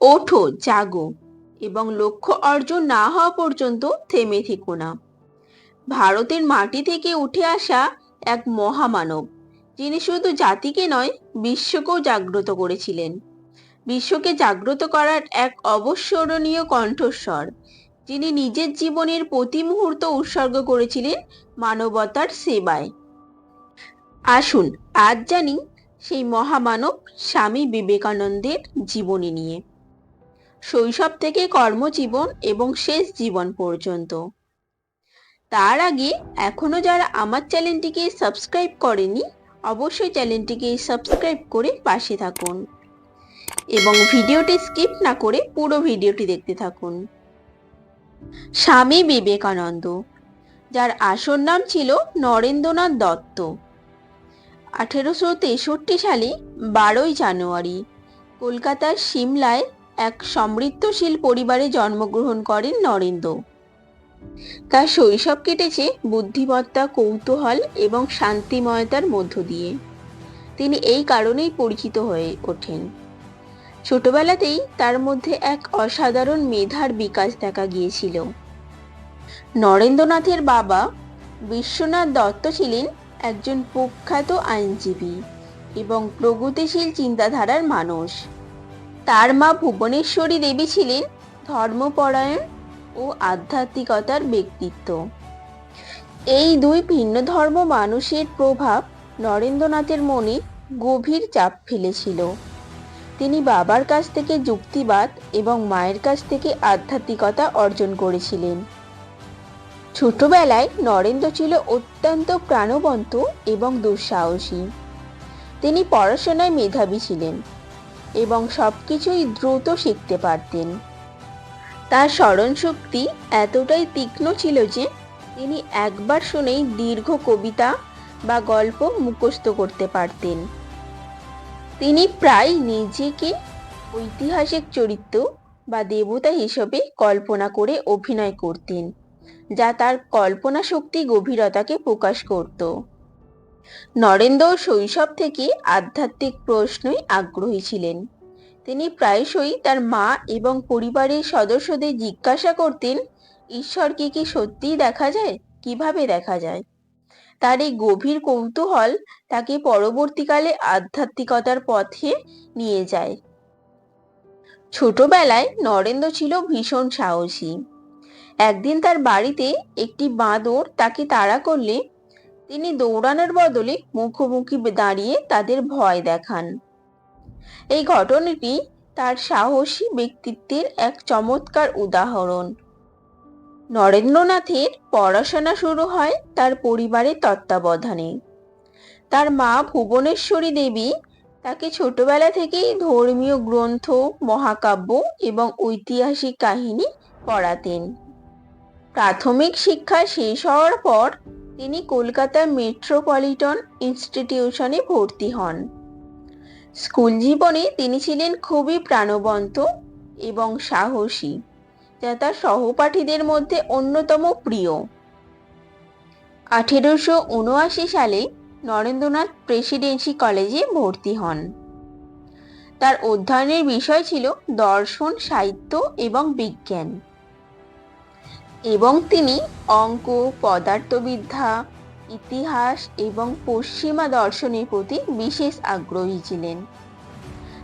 ওঠো, জাগো এবং লক্ষ্য অর্জন না হওয়া পর্যন্ত থেমে থেকো না। ভারতের মাটি থেকে উঠে আসা এক মহামানব, যিনি শুধু জাতিকে নয়, বিশ্বকেও জাগ্রত করেছিলেন। বিশ্বকে জাগ্রত করার এক অবস্মরণীয় কণ্ঠস্বর, যিনি নিজের জীবনের প্রতি মুহূর্ত উৎসর্গ করেছিলেন মানবতার সেবায়। আসুন, আজ জানি সেই মহামানব স্বামী বিবেকানন্দের জীবনী নিয়ে। শৈশব থেকে কর্মজীবন এবং শেষ জীবন পর্যন্ত। তার আগে এখনও যারা আমার চ্যানেলটিকে সাবস্ক্রাইব করেনি, অবশ্যই চ্যানেলটিকে সাবস্ক্রাইব করে পাশে থাকুন এবং ভিডিওটি স্কিপ না করে পুরো ভিডিওটি দেখতে থাকুন। স্বামী বিবেকানন্দ, যার আসল নাম ছিল নরেন্দ্রনাথ দত্ত। আঠেরোশো তেষট্টি সালে বারোই জানুয়ারি কলকাতার সিমলায় এক সমৃদ্ধশীল পরিবারে জন্মগ্রহণ করেন নরেন্দ্র। তার শৈশব কেটেছে বুদ্ধিমত্তা, কৌতূহল এবং শান্তিময়তার মধ্য দিয়ে। তিনি এই কারণেই পরিচিত হয়ে ওঠেন। ছোটবেলাতেই তার মধ্যে এক অসাধারণ মেধার বিকাশ দেখা গিয়েছিল। নরেন্দ্রনাথের বাবা বিশ্বনাথ দত্ত ছিলেন একজন প্রখ্যাত আইনজীবী এবং প্রগতিশীল চিন্তাধারার মানুষ। তার মা ভুবনেশ্বরী দেবী ছিলেন ধর্মপরায়ণ ও আধ্যাত্মিকতার ব্যক্তিত্ব। এই দুই ভিন্ন ধর্ম মানুষের প্রভাব নরেন্দ্রনাথের মনে গভীর চাপ ফেলেছিল। তিনি বাবার কাছ থেকে যুক্তিবাদ এবং মায়ের কাছ থেকে আধ্যাত্মিকতা অর্জন করেছিলেন। ছোটবেলায় নরেন্দ্র ছিল অত্যন্ত প্রাণবন্ত এবং দুঃসাহসী। তিনি পড়াশোনায় মেধাবী ছিলেন। এবং সব কিছুই দ্রুত শিখতে পারতেন। তার স্মরণশক্তি এতটাই তীক্ষ্ণ ছিল যে, তিনি একবার শুনেই দীর্ঘ কবিতা বা গল্প মুখস্থ করতে পারতেন। তিনি প্রায় নিজেকে ঐতিহাসিক চরিত্র বা দেবতা হিসেবে কল্পনা করে অভিনয় করতেন, যা তার কল্পনা শক্তি গভীরতাকে প্রকাশ করত। নরেন্দ্র শৈশব থেকে আধ্যাত্মিক প্রশ্নই আগ্রহী ছিলেন। তিনি প্রায়শই তার মা এবং পরিবারের সদস্যদের জিজ্ঞাসা করতেন ঈশ্বরকে কি সত্যিই দেখা যায়, কীভাবে দেখা যায়? তার এই গভীর কৌতূহল তাকে পরবর্তীকালে আধ্যাত্মিকতার পথে নিয়ে যায়। ছোটবেলায় নরেন্দ্র ছিল ভীষণ সাহসী। একদিন তার বাড়িতে একটি বাঁদর তাকে তাড়া করলে তিনি দৌড়ানোর বদলে মুখোমুখি দাঁড়িয়ে তাদের ভয় দেখান। এই ঘটনাটি তার সাহসী ব্যক্তিত্বের এক চমৎকার উদাহরণ। নরেন্দ্রনাথের পড়াশোনা শুরু হয় তার পরিবারের তত্ত্বাবধানে। তার মা ভুবনেশ্বরী দেবী তাকে ছোটবেলা থেকেই ধর্মীয় গ্রন্থ, মহাকাব্য এবং ঐতিহাসিক কাহিনী পড়াতেন। প্রাথমিক শিক্ষা শেষ হওয়ার পর তিনি কলকাতার মেট্রোপলিটন ইনস্টিটিউশনে ভর্তি হন। স্কুল জীবনে তিনি ছিলেন খুবই প্রাণবন্ত এবং সাহসী, যা তার সহপাঠীদের মধ্যে অন্যতম প্রিয়। আঠেরোশো উনআশি সালে নরেন্দ্রনাথ প্রেসিডেন্সি কলেজে ভর্তি হন। তার অধ্যয়নের বিষয় ছিল দর্শন, সাহিত্য এবং বিজ্ঞান। এবং তিনি অঙ্ক, পদার্থবিদ্যা, ইতিহাস এবং পশ্চিমা দর্শনের প্রতি বিশেষ আগ্রহী ছিলেন।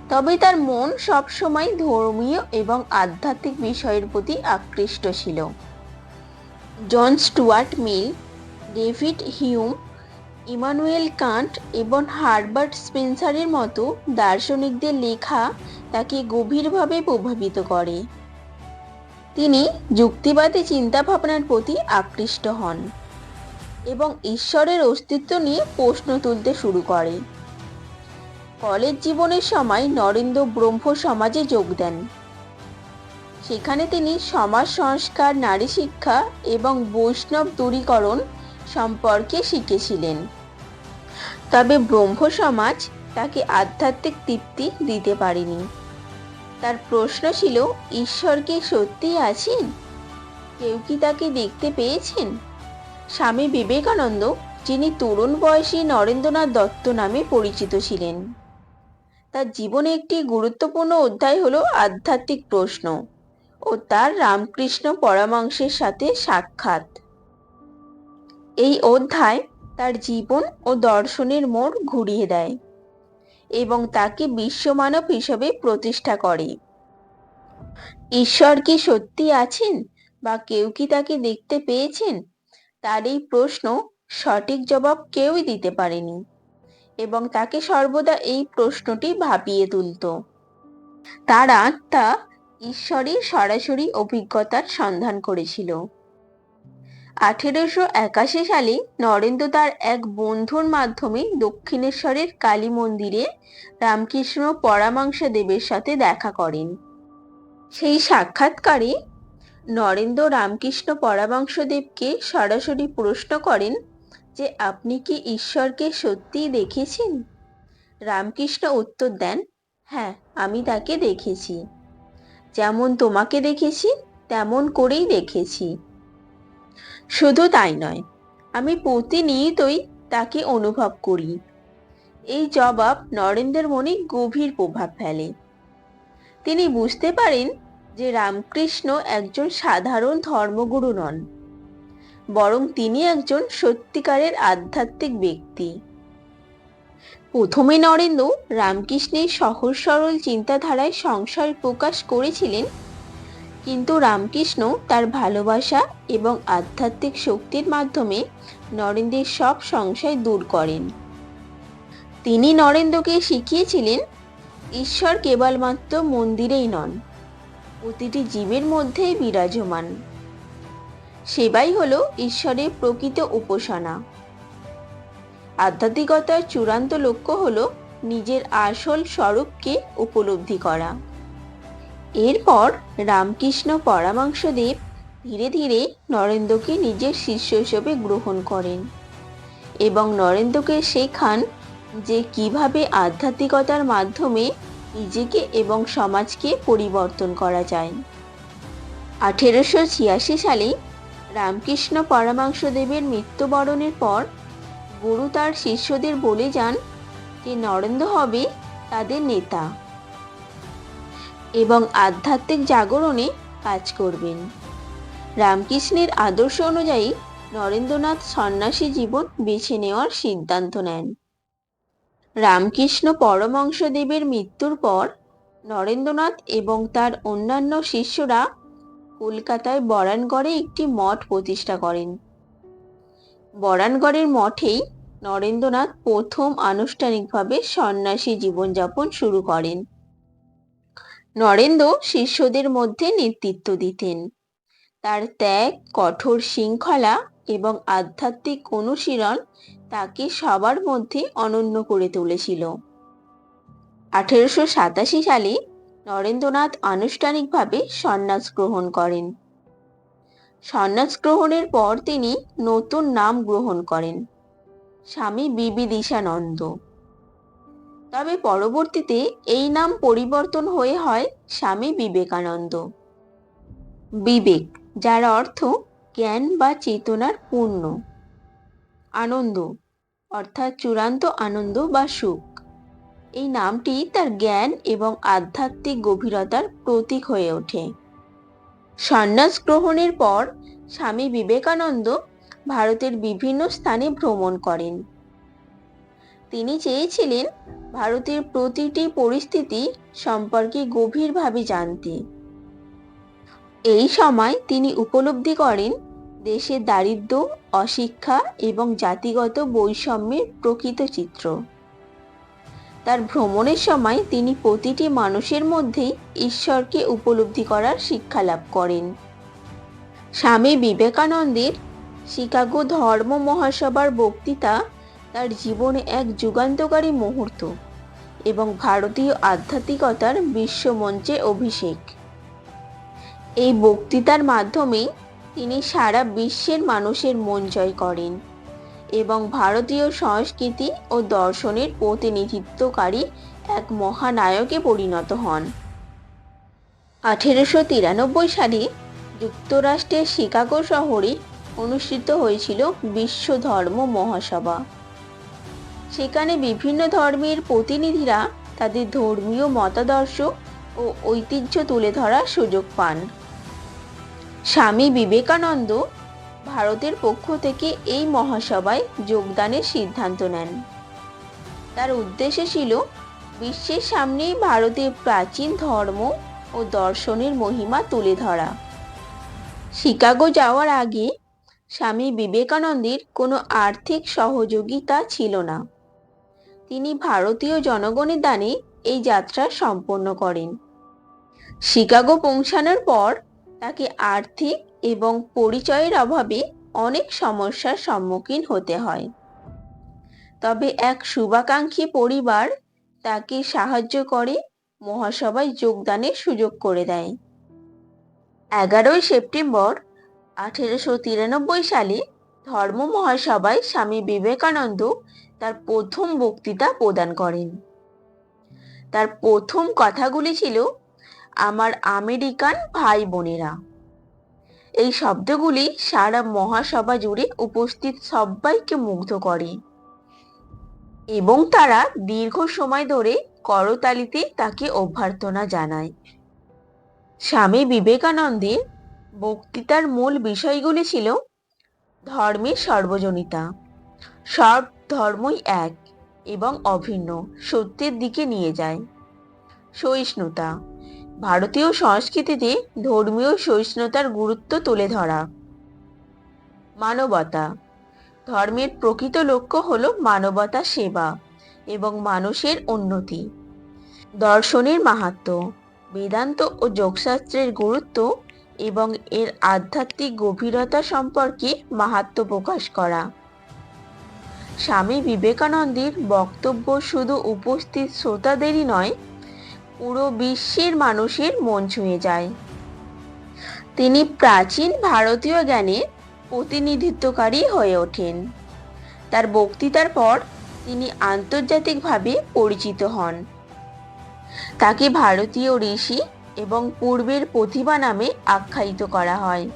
তবে তার মন সবসময় ধর্মীয় এবং আধ্যাত্মিক বিষয়ের প্রতি আকৃষ্ট ছিল। John Stuart Mill, David Hume, Immanuel Kant এবং হারবার্ট স্পেন্সারের মতো দার্শনিকদের লেখা তাকে গভীরভাবে প্রভাবিত করে। তিনি যুক্তিবাদী চিন্তাভাবনার প্রতি আকৃষ্ট হন এবং ঈশ্বরের অস্তিত্ব নিয়ে প্রশ্ন তুলতে শুরু করে। কলেজ জীবনের সময় নরেন্দ্র ব্রহ্ম সমাজে যোগ দেন। সেখানে তিনি সমাজ সংস্কার, নারী শিক্ষা এবং বৈষ্ণব দূরীকরণ সম্পর্কে শিখেছিলেন। তবে ব্রহ্ম সমাজ তাকে আধ্যাত্মিক তৃপ্তি দিতে পারেনি। তার প্রশ্ন ছিল ঈশ্বর কি সত্যি আছেন? কেউ কি তাকে দেখতে পেয়েছেন? স্বামী বিবেকানন্দ, যিনি তরুণ বয়সী নরেন্দ্রনাথ দত্ত নামে পরিচিত ছিলেন। তার জীবনে একটি গুরুত্বপূর্ণ অধ্যায় হলো আধ্যাত্মিক প্রশ্ন ও তার রামকৃষ্ণ পরমাংশের সাথে সাক্ষাৎ। এই অধ্যায় তার জীবন ও দর্শনের মোড় ঘুরিয়ে দেয়। এবং তাকে বিশ্বমানব হিসেবে প্রতিষ্ঠা করে। ঈশ্বর কি সত্যি আছেন বা কেউ কি তাকে দেখতে পেয়েছেন? তার এই প্রশ্ন সঠিক জবাব কেউই দিতে পারেনি এবং তাকে সর্বদা এই প্রশ্নটি ভাবিয়ে তুলত। তার আত্মা ঈশ্বরের সরাসরি অভিজ্ঞতার সন্ধান করেছিল। আঠেরোশো একাশি সালে নরেন্দ্র তার এক বন্ধুর মাধ্যমে দক্ষিণেশ্বরের কালী মন্দিরে রামকৃষ্ণ পরামাংস দেবের সাথে দেখা করেন। সেই সাক্ষাৎকারে নরেন্দ্র রামকৃষ্ণ পরামাংশদেবকে সরাসরি প্রশ্ন করেন যে, আপনি কি ঈশ্বরকে সত্যিই দেখেছেন? রামকৃষ্ণ উত্তর দেন হ্যাঁ আমি তাকে দেখেছি। যেমন তোমাকে দেখেছি, তেমন করেই দেখেছি। শুধু তাই নয়, আমি প্রতিনিয়তই তাকে অনুভব করি। এই জবাব নরেন্দ্রের মনে গভীর প্রভাব ফেলে। তিনি বুঝতে পারেন যে রামকৃষ্ণ একজন সাধারণ ধর্মগুরু নন, বরং তিনি একজন সত্যিকারের আধ্যাত্মিক ব্যক্তি। প্রথমে নরেন্দ্র রামকৃষ্ণের সহজ সরল চিন্তাধারায় সংশয় প্রকাশ করেছিলেন কিন্তু রামকৃষ্ণ তার ভালোবাসা এবং আধ্যাত্মিক শক্তির মাধ্যমে নরেন্দ্রের সব সংশয় দূর করেন। তিনি নরেন্দ্রকে শিখিয়েছিলেন, ঈশ্বর কেবলমাত্র মন্দিরেই নন, প্রতিটি জীবের মধ্যেই বিরাজমান। সেবাই হলো ঈশ্বরের প্রকৃত উপাসনা। আধ্যাত্মিকতার চূড়ান্ত লক্ষ্য হল নিজের আসল স্বরূপকে উপলব্ধি করা। এরপর রামকৃষ্ণ পরামাংশদেব ধীরে ধীরে নরেন্দ্রকে নিজের শিষ্য হিসেবে গ্রহণ করেন এবং নরেন্দ্রকে শেখান যে কীভাবে আধ্যাত্মিকতার মাধ্যমে নিজেকে এবং সমাজকে পরিবর্তন করা যায়। আঠেরোশো ছিয়াশি সালে রামকৃষ্ণ পরমাংশদেবের মৃত্যুবরণের পর গুরু তার শিষ্যদের বলে যান যে, নরেন্দ্র হবে তাদের নেতা। এবং আধ্যাত্মিক জাগরণে কাজ করবেন। রামকৃষ্ণের আদর্শ অনুযায়ী নরেন্দ্রনাথ সন্ন্যাসী জীবন বেছে নেওয়ার সিদ্ধান্ত নেন। রামকৃষ্ণ পরমংশদেবের মৃত্যুর পর নরেন্দ্রনাথ এবং তার অন্যান্য শিষ্যরা কলকাতায় বরানগড়ে একটি মঠ প্রতিষ্ঠা করেন। বরানগড়ের মঠেই নরেন্দ্রনাথ প্রথম আনুষ্ঠানিকভাবে সন্ন্যাসী জীবনযাপন শুরু করেন। নরেন্দ্র শিষ্যদের মধ্যে নেতৃত্ব দিতেন। তার ত্যাগ, কঠোর শৃঙ্খলা এবং আধ্যাত্মিক অনুশীলন তাকে সবার মধ্যে অনন্য করে তুলেছিল। আঠেরোশো সাতাশি সালে নরেন্দ্রনাথ আনুষ্ঠানিকভাবে সন্ন্যাস গ্রহণ করেন। সন্ন্যাস গ্রহণের পর তিনি নতুন নাম গ্রহণ করেন, স্বামী বিবিদিশানন্দ তবে পরবর্তীতে এই নাম পরিবর্তন হয়ে হয় স্বামী বিবেকানন্দ। বিবেক, যার অর্থ জ্ঞান বা চেতনার পূর্ণ। আনন্দ, অর্থাৎ চূড়ান্ত আনন্দ বা সুখ। এই নামটি তার জ্ঞান এবং আধ্যাত্মিক গভীরতার প্রতীক হয়ে ওঠে। সন্ন্যাস গ্রহণের পর স্বামী বিবেকানন্দ ভারতের বিভিন্ন স্থানে ভ্রমণ করেন। তিনি চেয়েছিলেন ভারতের প্রতিটি পরিস্থিতি সম্পর্কে গভীরভাবে জানতে। এই সময় তিনি উপলব্ধি করেন দেশের দারিদ্র, অশিক্ষা এবং জাতিগত বৈষম্যের প্রকৃত চিত্র। তার ভ্রমণের সময় তিনি প্রতিটি মানুষের মধ্যেই ঈশ্বরকে উপলব্ধি করার শিক্ষা লাভ করেন। স্বামী বিবেকানন্দের শিকাগো ধর্ম মহাসভার বক্তৃতা তার জীবনে এক যুগান্তকারী মুহূর্ত এবং ভারতীয় আধ্যাত্মিকতার বিশ্বমঞ্চে অভিষেক। এই বক্তৃতার মাধ্যমে তিনি সারা বিশ্বের মানুষের মন জয় করেন এবং ভারতীয় সংস্কৃতি ও দর্শনের প্রতিনিধিত্বকারী এক মহানায়কে পরিণত হন। আঠেরোশো তিরানব্বই সালে যুক্তরাষ্ট্রের শিকাগো শহরে অনুষ্ঠিত হয়েছিল বিশ্ব ধর্ম মহাসভা। সেখানে বিভিন্ন ধর্মের প্রতিনিধিরা তাদের ধর্মীয় মতাদর্শ ও ঐতিহ্য তুলে ধরার সুযোগ পান। স্বামী বিবেকানন্দ ভারতের পক্ষ থেকে এই মহাসভায় যোগদানের সিদ্ধান্ত নেন। তার উদ্দেশ্য ছিল বিশ্বের সামনে ভারতের প্রাচীন ধর্ম ও দর্শনের মহিমা তুলে ধরা। শিকাগো যাওয়ার আগে স্বামী বিবেকানন্দের কোনো আর্থিক সহযোগিতা ছিল না। তিনি ভারতীয় জনগণের দানে এই যাত্রা সম্পন্ন করেন। শিকাগো পৌঁছানোর পর তাকে আর্থিক এবং পরিচয়ের অভাবে অনেক সমস্যার সম্মুখীন হতে হয়। তবে এক শুভাকাঙ্ক্ষী পরিবার তাকে সাহায্য করে, মহাসভায় যোগদানের সুযোগ করে দেয়। এগারোই সেপ্টেম্বর আঠেরোশো তিরানব্বই সালে ধর্ম মহাসভায় স্বামী বিবেকানন্দ তার প্রথম বক্তৃতা প্রদান করেন। তার প্রথম কথাগুলি ছিল, আমার আমেরিকান ভাই বোনেরা। এই শব্দগুলি সারা মহাসভা জুড়ে উপস্থিত সবাইকে মুগ্ধ করে। এবং তারা দীর্ঘ সময় ধরে করতালিতে তাকে অভ্যর্থনা জানায়। স্বামী বিবেকানন্দের বক্তৃতার মূল বিষয়গুলি ছিল, ধর্মের সর্বজনীতা। সব ধর্মই এক এবং অভিন্ন, সত্যের দিকে নিয়ে যায়। সহিষ্ণুতা, ভারতীয় সংস্কৃতিতে ধর্মীয় সহিষ্ণুতার গুরুত্ব তুলে ধরা। মানবতা, ধর্মের প্রকৃত লক্ষ্য হল মানবতা সেবা এবং মানুষের উন্নতি। দর্শনের মাহাত্ম্য বেদান্ত ও যোগশাস্ত্রের গুরুত্ব এবং এর আধ্যাত্মিক গভীরতা সম্পর্কে মাহাত্ম প্রকাশ করা। স্বামী বিবেকানন্দের বক্তব্য শুধু উপস্থিত শ্রোতাদেরই নয়, পুরো বিশ্বের মানুষের মন ছুঁয়ে যায়। তিনি প্রাচীন ভারতীয় জ্ঞানের প্রতিনিধিত্বকারী হয়ে ওঠেন। তার বক্তৃতার পর তিনি আন্তর্জাতিকভাবে পরিচিত হন। তাকে ভারতীয় ঋষি এবং পূর্বের প্রতিভা নামে আখ্যায়িত করা হয়।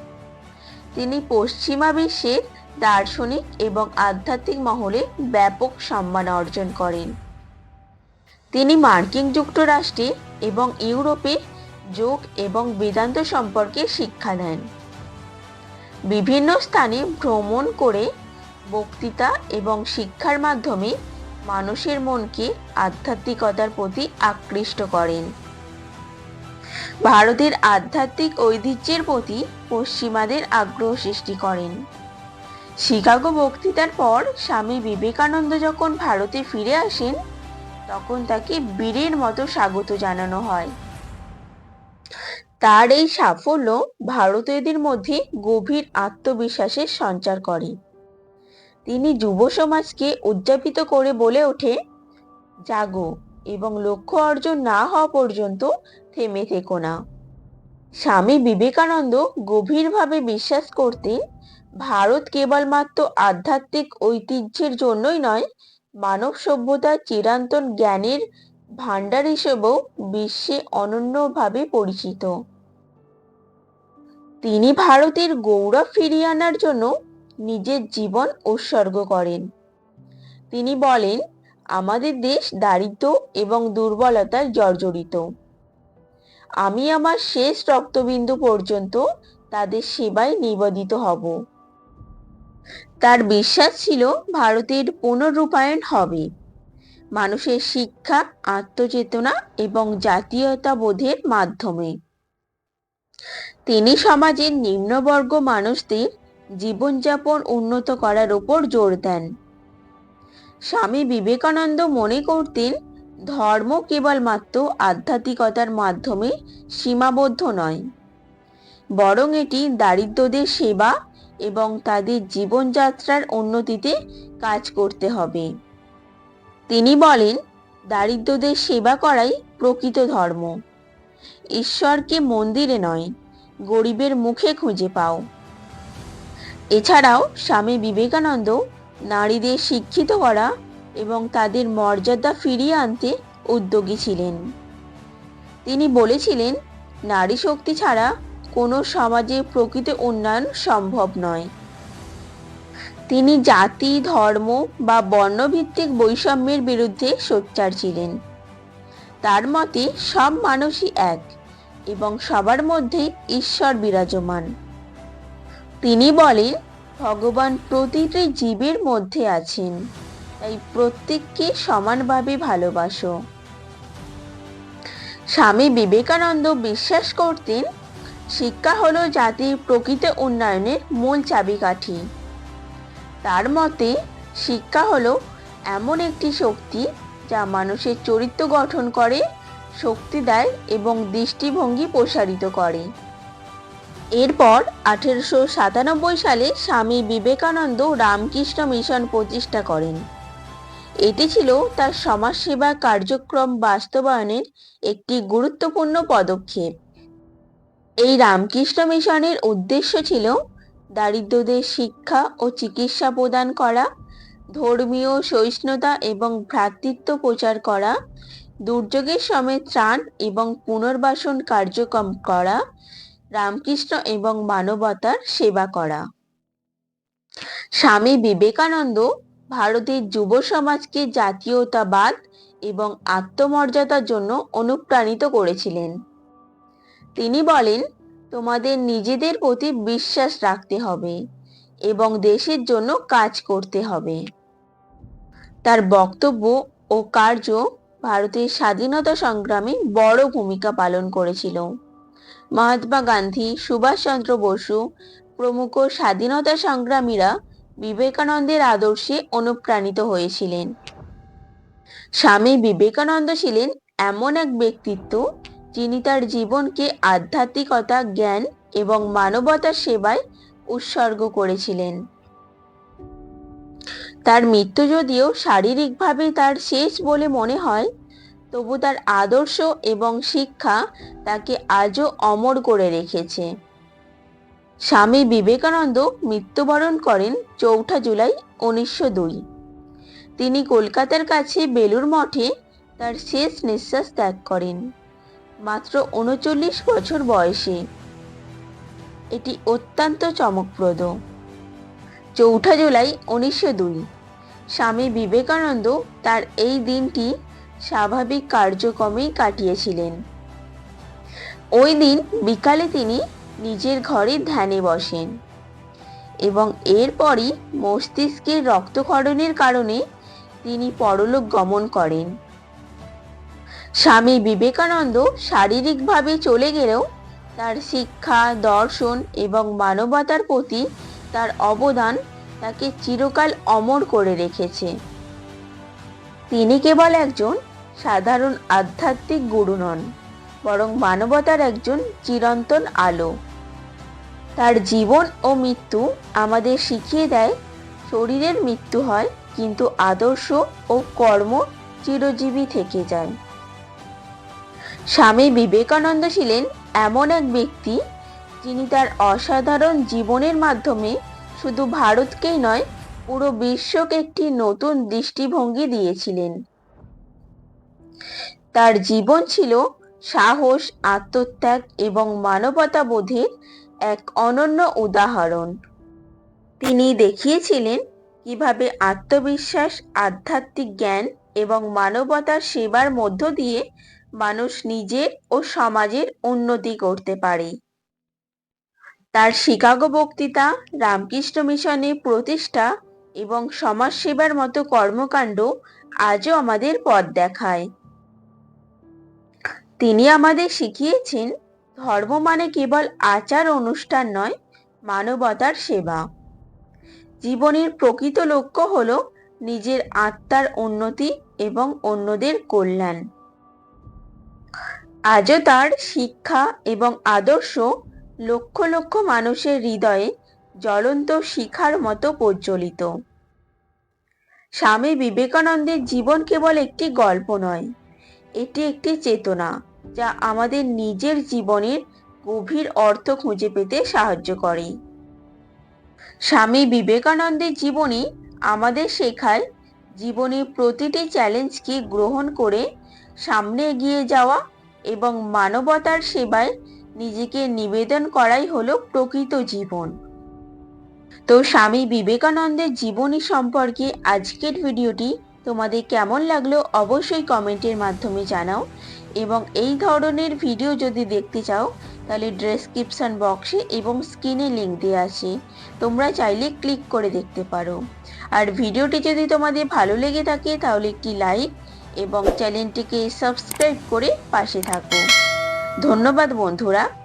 তিনি পশ্চিমা বিশ্বের দার্শনিক এবং আধ্যাত্মিক মহলে ব্যাপক সম্মান অর্জন করেন। তিনি মার্কিন যুক্তরাষ্ট্রে এবং ইউরোপে যোগ এবং বেদান্ত সম্পর্কে শিক্ষা দেন বিভিন্ন স্থানে ভ্রমণ করে বক্তৃতা এবং শিক্ষার মাধ্যমে মানুষের মনকে আধ্যাত্মিকতার প্রতি আকৃষ্ট করেন। ভারতের আধ্যাত্মিক ঐতিহ্যের প্রতি পশ্চিমাদের আগ্রহ সৃষ্টি করেন। শিকাগো বক্তৃতার পর স্বামী বিবেকানন্দ যখন ভারতে ফিরে আসেন, তখন তাকে বীরের মতো স্বাগত জানানো হয়। তার এই সাফল্য ভারতীয়দের মধ্যে গভীর আত্মবিশ্বাসের সঞ্চার করে। তিনি যুব সমাজকে উদযাপিত করে বলে ওঠে, জাগো এবং লক্ষ্য অর্জন না হওয়া পর্যন্ত থেমে থেকো না। স্বামী বিবেকানন্দ গভীরভাবে বিশ্বাস করতেন ভারত কেবলমাত্র আধ্যাত্মিক ঐতিহ্যের জন্যই নয়, মানব সভ্যতার চিরান্তন জ্ঞানের ভাণ্ডার হিসেবেও বিশ্বে অনন্যভাবে পরিচিত। তিনি ভারতের গৌরব ফিরিয়ে আনার জন্য নিজের জীবন উৎসর্গ করেন। তিনি বলেন, আমাদের দেশ দারিদ্র এবং দুর্বলতায় জর্জরিত। আমি আমার শেষ রক্তবিন্দু পর্যন্ত তাদের সেবায় নিবেদিত হব। তার বিশ্বাস ছিল ভারতের পুনরূপায়ণ হবে। মানুষের শিক্ষা, আত্মচেতনা এবং জাতীয়তাবোধের মাধ্যমে। তিনি সমাজের নিম্নবর্গ মানুষদের জীবনযাপন উন্নত করার উপর জোর দেন। স্বামী বিবেকানন্দ মনে করতেন, ধর্ম কেবলমাত্র আধ্যাত্মিকতার মাধ্যমে সীমাবদ্ধ নয়, বরং এটি দারিদ্রদের সেবা এবং তাদের জীবনযাত্রার উন্নতিতে কাজ করতে হবে। তিনি বলেন, দারিদ্রদের সেবা করাই প্রকৃত ধর্ম। ঈশ্বরকে মন্দিরে নয়, গরিবের মুখে খুঁজে পাও। এছাড়াও স্বামী বিবেকানন্দ নারীদের শিক্ষিত করা এবং তাদের মর্যাদা ফিরিয়ে আনতে উদ্যোগী ছিলেন। তিনি বলেছিলেন নারী শক্তি ছাড়া কোনো সমাজে প্রকৃত উন্নয়ন সম্ভব নয়। তিনি জাতি, ধর্ম বা বর্ণভিত্তিক বৈষম্যের বিরুদ্ধে সোচ্চার ছিলেন। তার মতে সব মানুষই এক এবং সবার মধ্যে ঈশ্বর বিরাজমান। তিনি বলেন, ভগবান প্রতিটি জীবের মধ্যে আছেন, তাই প্রত্যেককে সমানভাবে ভালোবাসো। স্বামী বিবেকানন্দ বিশ্বাস করতেন শিক্ষা হলো জাতির প্রকৃত উন্নয়নের মূল চাবিকাঠি। তার মতে, শিক্ষা হলো এমন একটি শক্তি যা মানুষের চরিত্র গঠন করে, শক্তি দেয় এবং দৃষ্টিভঙ্গি প্রসারিত করে। এরপর আঠেরোশো সাতানব্বই সালে স্বামী বিবেকানন্দ রামকৃষ্ণ মিশন প্রতিষ্ঠা করেন। এটি ছিল তার সমাজসেবা কার্যক্রম বাস্তবায়নের একটি গুরুত্বপূর্ণ পদক্ষেপ। এই রামকৃষ্ণ মিশনের উদ্দেশ্য ছিল দারিদ্রদের শিক্ষা ও চিকিৎসা প্রদান করা, ধর্মীয় সহিষ্ণুতা এবং ভ্রাতৃত্ব প্রচার করা, দুর্যোগের সময় ত্রাণ এবং পুনর্বাসন কার্যক্রম করা, রামকৃষ্ণ এবং মানবতার সেবা করা। স্বামী বিবেকানন্দ ভারতের যুব সমাজকে জাতীয়তাবাদ এবং আত্মমর্যাদার জন্য অনুপ্রাণিত করেছিলেন। তিনি বলেন, তোমাদের নিজেদের প্রতি বিশ্বাস রাখতে হবে এবং দেশের জন্য কাজ করতে হবে। তার বক্তব্য ও কার্য ভারতের স্বাধীনতা সংগ্রামে বড় ভূমিকা পালন করেছিল। মহাত্মা গান্ধী, সুভাষচন্দ্র বসু প্রমুখ স্বাধীনতা সংগ্রামীরা বিবেকানন্দের আদর্শে অনুপ্রাণিত হয়েছিলেন। স্বামী বিবেকানন্দ ছিলেন এমন এক ব্যক্তিত্ব যিনি তার জীবনকে আধ্যাত্মিকতা, জ্ঞান এবং মানবতার সেবায় উৎসর্গ করেছিলেন। তার মৃত্যু যদিও শারীরিকভাবে তার শেষ বলে মনে হয়, তবু তার আদর্শ এবং শিক্ষা তাকে আজও অমর করে রেখেছে। স্বামী বিবেকানন্দ মৃত্যুবরণ করেন চৌঠা জুলাই উনিশশো দুই। তিনি কলকাতার কাছে বেলুর মঠে তার শেষ নিঃশ্বাস ত্যাগ করেন। মাত্র উনচল্লিশ বছর বয়সে। এটি অত্যন্ত চমকপ্রদ। চৌঠা জুলাই উনিশশো দুই। স্বামী বিবেকানন্দ তার এই দিনটি স্বাভাবিক কার্যক্রমেই কাটিয়েছিলেন। ওই দিন বিকালে তিনি নিজের ঘরে ধ্যানে বসেন এবং এরপরই মস্তিষ্কের রক্তক্ষরণের কারণে তিনি পরলোক গমন করেন। স্বামী বিবেকানন্দ শারীরিকভাবে চলে গেলেও তার শিক্ষা, দর্শন এবং মানবতার প্রতি তার অবদান তাকে চিরকাল অমর করে রেখেছে। তিনি কেবল একজন সাধারণ আধ্যাত্মিক গুরু নন, বরং মানবতার একজন চিরন্তন আলো। তার জীবন ও মৃত্যু আমাদের শিখিয়ে দেয়, শরীরের মৃত্যু হয় কিন্তু আদর্শ ও কর্ম চিরজীবী থেকে যায়। স্বামী বিবেকানন্দ ছিলেন এমন এক ব্যক্তি যিনি তার অসাধারণ জীবনের মাধ্যমে শুধু ভারতকেই নয়, পুরো বিশ্বকে একটি নতুন দৃষ্টিভঙ্গি দিয়েছিলেন। তার জীবন ছিল সাহস, আত্মত্যাগ এবং মানবতা বোধের এক অনন্য উদাহরণ। তিনি দেখিয়েছিলেন কীভাবে আত্মবিশ্বাস, আধ্যাত্মিক জ্ঞান এবং মানবতার সেবার মধ্য দিয়ে মানুষ নিজের ও সমাজের উন্নতি করতে পারে। তার শিকাগো বক্তৃতা, রামকৃষ্ণ মিশনের প্রতিষ্ঠা এবং সমাজসেবার মতো কর্মকাণ্ড আজও আমাদের পথ দেখায়। তিনি আমাদের শিখিয়েছেন, ধর্ম মানে কেবল আচার অনুষ্ঠান নয়, মানবতার সেবা। জীবনের প্রকৃত লক্ষ্য হল নিজের আত্মার উন্নতি এবং অন্যদের কল্যাণ। আজও তার শিক্ষা এবং আদর্শ লক্ষ লক্ষ মানুষের হৃদয়ে জ্বলন্ত শিখার মতো প্রজ্বলিত। স্বামী বিবেকানন্দের জীবন কেবল একটি গল্প নয়, এটি একটি চেতনা যা আমাদের নিজের জীবনের গভীর অর্থ খুঁজে পেতে সাহায্য করে। স্বামী বিবেকানন্দের জীবনী আমাদের শেখায় জীবনের প্রতিটি চ্যালেঞ্জকে গ্রহণ করে সামনে এগিয়ে যাওয়া এবং মানবতার সেবায় নিজেকে নিবেদন করাই হলো প্রকৃত জীবন। তো স্বামী বিবেকানন্দের জীবনী সম্পর্কে আজকের ভিডিওটি তোমাদের কেমন লাগল অবশ্যই কমেন্টের মাধ্যমে জানাও এবং এই ধরনের ভিডিও যদি দেখতে চাও, তাহলে ডেসক্রিপশন বক্সে এবং স্ক্রিনে লিঙ্ক দেওয়া আছে। তোমরা চাইলে ক্লিক করে দেখতে পারো। আর ভিডিওটি যদি তোমাদের ভালো লেগে থাকে, তাহলে একটি লাইক এবং চ্যানেলটিকে সাবস্ক্রাইব করে পাশে থাকো। ধন্যবাদ বন্ধুরা।